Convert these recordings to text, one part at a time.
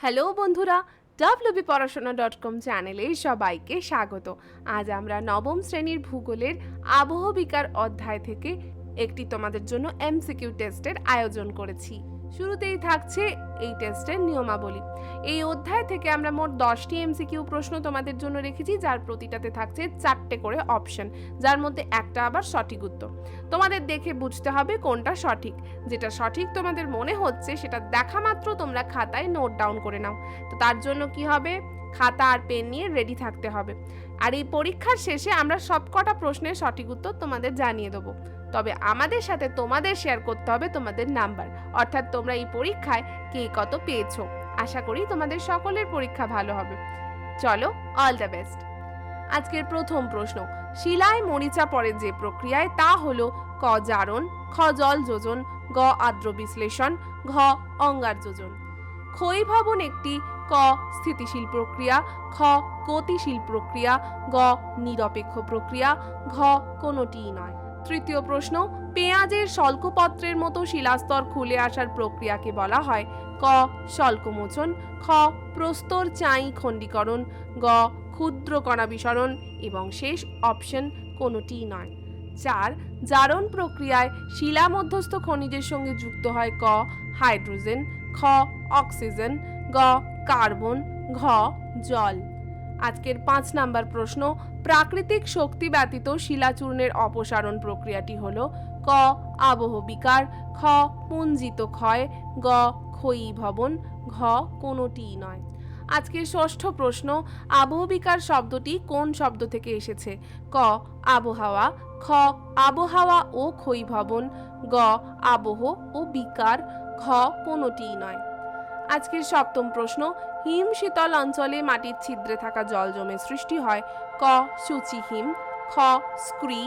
Hello বন্ধুরা, WB পড়াশোনা dot com চ্যানেলে সবাইকে স্বাগত। আজ আমরা নবম শ্রেণির ভূগোলের আবহবিকার অধ্যায় থেকে একটি তোমাদের জন্য এমসিকিউ টেস্টের আয়োজন করেছি। শুরুতেই থাকছে এই টেস্টের নিয়মাবলী। এই অধ্যায় থেকে আমরা মোট দশটি এমসিকিউ প্রশ্ন তোমাদের জন্য রেখেছি, যার প্রতিটাতে থাকছে চারটে করে অপশন, যার মধ্যে একটা আবার সঠিক উত্তর। তোমাদের দেখে বুঝতে হবে কোনটা সঠিক। যেটা সঠিক তোমাদের মনে হচ্ছে, সেটা দেখা মাত্র তোমরা খাতায় নোট ডাউন করে নাও। তো তার জন্য কি হবে? খাতা আর পেন নিয়ে রেডি থাকতে হবে। আর এই পরীক্ষার শেষে আমরা সবকটা প্রশ্নের সঠিক উত্তর তোমাদের জানিয়ে দেবো। তবে আমাদের সাথে তোমাদের শেয়ার করতে হবে তোমাদের নাম্বার অর্থাৎ তোমরা এই পরীক্ষায় কে কত পেয়েছ। আশা করি তোমাদের সকলের পরীক্ষা ভালো হবে। চলো অল দ্য বেস্ট আজকের প্রথম প্রশ্ন, শিলায় মরিচা পড়ে যে প্রক্রিয়ায় তা হলো ক জারণ, খ জল যোজন, গ আর্দ্র বিশ্লেষণ, ঘ অঙ্গার যোজন। ক্ষয়ী ভবন একটি ক স্থিতিশীল প্রক্রিয়া, খ গতিশীল প্রক্রিয়া, গ নিরপেক্ষ প্রক্রিয়া, ঘ কোনোটিই নয়। তৃতীয় প্রশ্ন, পেঁয়াজের শল্কপত্রের মতো শিলাস্তর খুলে আসার প্রক্রিয়াকে বলা হয় ক শল্কমোচন খ, প্রস্তর চাই খণ্ডীকরণ, গ, ক্ষুদ্র কণা বিসরণ এবং শেষ অপশন কোনোটিই নয়। চার, জারণ প্রক্রিয়ায় শিলা মধ্যস্থ খনিজের সঙ্গে যুক্ত হয় ক, হাইড্রোজেন, খ, অক্সিজেন, গ, কার্বন, ঘ, জল। আজকের পাঁচ নাম্বার প্রশ্ন, প্রাকৃতিক শক্তি ব্যতীত শিলাচূর্ণের অপসারণ প্রক্রিয়াটি হল ক, আবহ বিকার, খ, পুঞ্জিত ক্ষয়, গ, ক্ষয়ী ভবন, ঘ কোনোটিই নয়। আজকের ষষ্ঠ প্রশ্ন আবহবিকার শব্দটি কোন শব্দ থেকে এসেছে? ক, আবহাওয়া, খ, আবহাওয়া ও ক্ষয়ীভবন গ, আবহ ও বিকার, ঘ, কোনোটিই নয়। আজকের সপ্তম প্রশ্ন, হিম শীতল অঞ্চলে মাটির ছিদ্রে থাকা জল জমে সৃষ্টি হয় ক হিম, খ, স্ক্রি,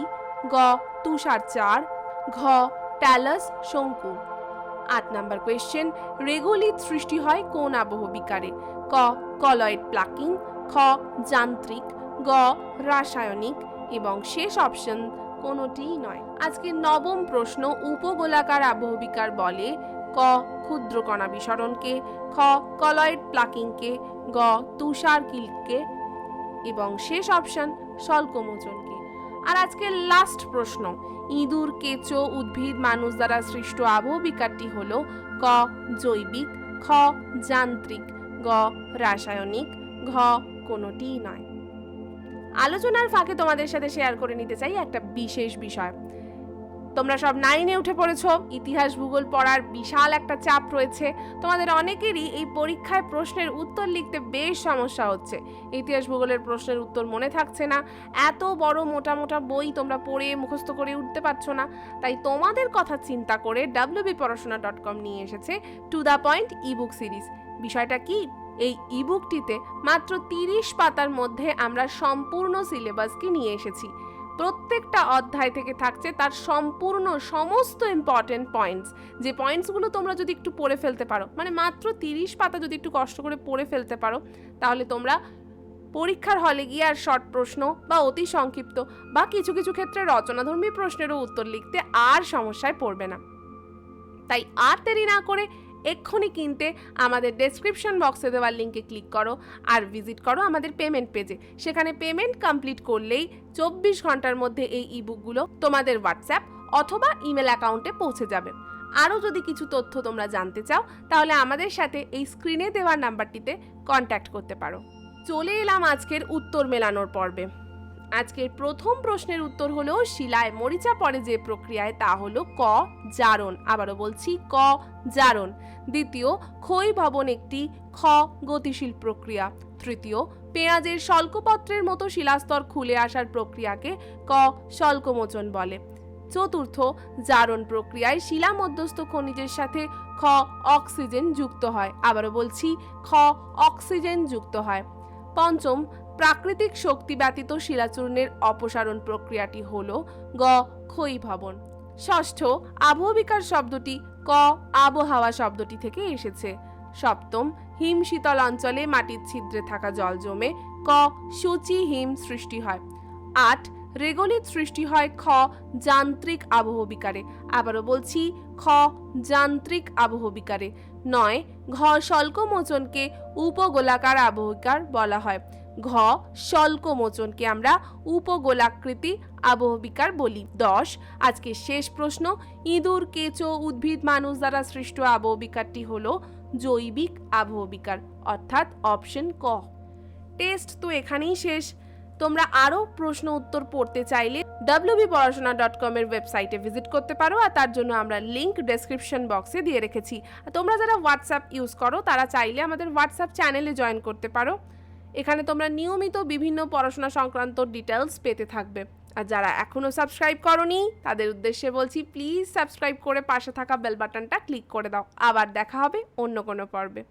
গ, তুষার চার, ঘ, ট্যালাস, শঙ্কু। আট নাম্বার কোয়েশ্চেন রেগুলিত সৃষ্টি হয় কোন আবহ বিকারে? ক, কলয়েড প্লাকিং, খ, যান্ত্রিক, গ, রাসায়নিক এবং শেষ অপশন কোনোটিই নয়। আজকে নবম প্রশ্ন, উপগোলাকার আবহবিকার বলে ক ক্ষুদ্র কণা বিসরণকে, খ কলয়েড প্লাকিংকে, গ তুষার কিলকে এবং শেষ অপশন স্বল্পমোচনকে। আর আজকে লাস্ট প্রশ্ন, ইঁদুর, কেঁচো, উদ্ভিদ, মানুষ দ্বারা সৃষ্ট আবহবিকারটি হল ক জৈবিক, খ যান্ত্রিক, গ রাসায়নিক, ঘ কোনোটিই নয়। আলোচনার ফাঁকে তোমাদের সাথে শেয়ার করে নিতে চাই একটা বিশেষ বিষয়। তোমরা সব নাইনে উঠে পড়েছ। ইতিহাস, ভূগোল পড়ার বিশাল একটা চাপ রয়েছে। তোমাদের অনেকেরই এই পরীক্ষায় প্রশ্নের উত্তর লিখতে বেশ সমস্যা হচ্ছে। ইতিহাস, ভূগোলের প্রশ্নের উত্তর মনে থাকছে না। এত বড় মোটা মোটা বই তোমরা পড়ে মুখস্থ করে উঠতে পারছ না। তাই তোমাদের কথা চিন্তা করে ডাব্লিউবি পড়াশোনা ডট কম নিয়ে এসেছে to the point ebook series বিষয়টা কি? এই ইবুকটিতে মাত্র তিরিশ পাতার মধ্যে আমরা সম্পূর্ণ সিলেবাসকে নিয়ে এসেছি। প্রত্যেকটা অধ্যায় থেকে থাকছে তার সম্পূর্ণ সমস্ত ইম্পর্টেন্ট পয়েন্টস যে পয়েন্টসগুলো তোমরা যদি একটু পড়ে ফেলতে পারো মানে মাত্র তিরিশ পাতা যদি একটু কষ্ট করে পড়ে ফেলতে পারো, তাহলে তোমরা পরীক্ষার হলে গিয়ে আর শর্ট প্রশ্ন বা অতি সংক্ষিপ্ত বা কিছু কিছু ক্ষেত্রে রচনাধর্মী প্রশ্নেরও উত্তর লিখতে আর সমস্যায় পড়বে না। তাই আর দেরি না করে এক্ষুনি কিনতে আমাদের ডেসক্রিপশন বক্সে দেওয়ার লিঙ্কে ক্লিক করো আর ভিজিট করো আমাদের পেমেন্ট পেজে সেখানে পেমেন্ট কমপ্লিট করলেই চব্বিশ ঘণ্টার মধ্যে এই ইবুকগুলো তোমাদের হোয়াটসঅ্যাপ অথবা ইমেল অ্যাকাউন্টে পৌঁছে যাবে। আরও যদি কিছু তথ্য তোমরা জানতে চাও, তাহলে আমাদের সাথে এই স্ক্রিনে দেওয়ার নাম্বারটিতে কন্ট্যাক্ট করতে পারো। চলে এলাম আজকের উত্তর মেলানোর পর্বে। আজকের প্রথম প্রশ্নের উত্তর হলো, শিলায় মরিচা পড়ে যে প্রক্রিয়ায় তা হলো ক, জারণ। আবারও বলছি, ক, জারণ। দ্বিতীয় ক্ষয় ভবন একটি খ, গতিশীল প্রক্রিয়া। তৃতীয়, পেঁয়াজের শল্কপত্রের মতো শিলাস্তর খুলে আসার প্রক্রিয়াকে ক শল্কমোচন বলে। চতুর্থ, জারণ প্রক্রিয়ায় শিলা মধ্যস্থ খনিজের সাথে খ, অক্সিজেন যুক্ত হয়। আবারও বলছি, খ, অক্সিজেন যুক্ত হয়। পঞ্চম প্রাকৃতিক শক্তি ব্যতীত শিলাচূর্ণের অপসারণ প্রক্রিয়াটি হল গ ক্ষয়ী ভবন। ষষ্ঠ, আবহবিকার শব্দটি ক, আবহাওয়া শব্দটি থেকে এসেছে। সপ্তম, হিম শীতল অঞ্চলে মাটির ছিদ্রে থাকা জল জমে ক, সূচি হিম সৃষ্টি হয়। আট, রেগলিত সৃষ্টি হয় খ, যান্ত্রিক আবহবিকারে। আবারও বলছি, খ, যান্ত্রিক আবহবিকারে। নয়, ঘ স্বল্পমোচনকে উপগোলাকার আবহবিকার বলা হয়। ঘ, স্বল্পমোচনকে আমরা উপগোলাকৃতি আবহবিকার বলি। দশ, আজকে শেষ প্রশ্ন, ইঁদুর, কেঁচো, উদ্ভিদ, মানুষ দ্বারা সৃষ্ট আবহবিকারটি হলো জৈবিক আবহবিকার, অর্থাৎ অপশন ক। টেস্ট তো এখানেই শেষ। তোমরা আরও প্রশ্ন উত্তর পড়তে চাইলে ডাব্লিউবি পড়াশোনা ডট কমের ওয়েবসাইটে ভিজিট করতে পারো, আর তার জন্য আমরা লিংক ডেসক্রিপশন বক্সে দিয়ে রেখেছি। তোমরা যারা হোয়াটসঅ্যাপ ইউজ করো, তারা চাইলে আমাদের হোয়াটসঅ্যাপ চ্যানেলে জয়েন করতে পারো। এখানে তোমরা নিয়মিত বিভিন্ন পড়াশোনা সংক্রান্ত ডিটেলস পেতে থাকবে। আর যারা এখনও সাবস্ক্রাইব করনি, তাদের উদ্দেশ্যে বলছি প্লিজ সাবস্ক্রাইব করে পাশে থাকা বেল বাটনটা ক্লিক করে দাও। আবার দেখা হবে অন্য কোনো পর্বে।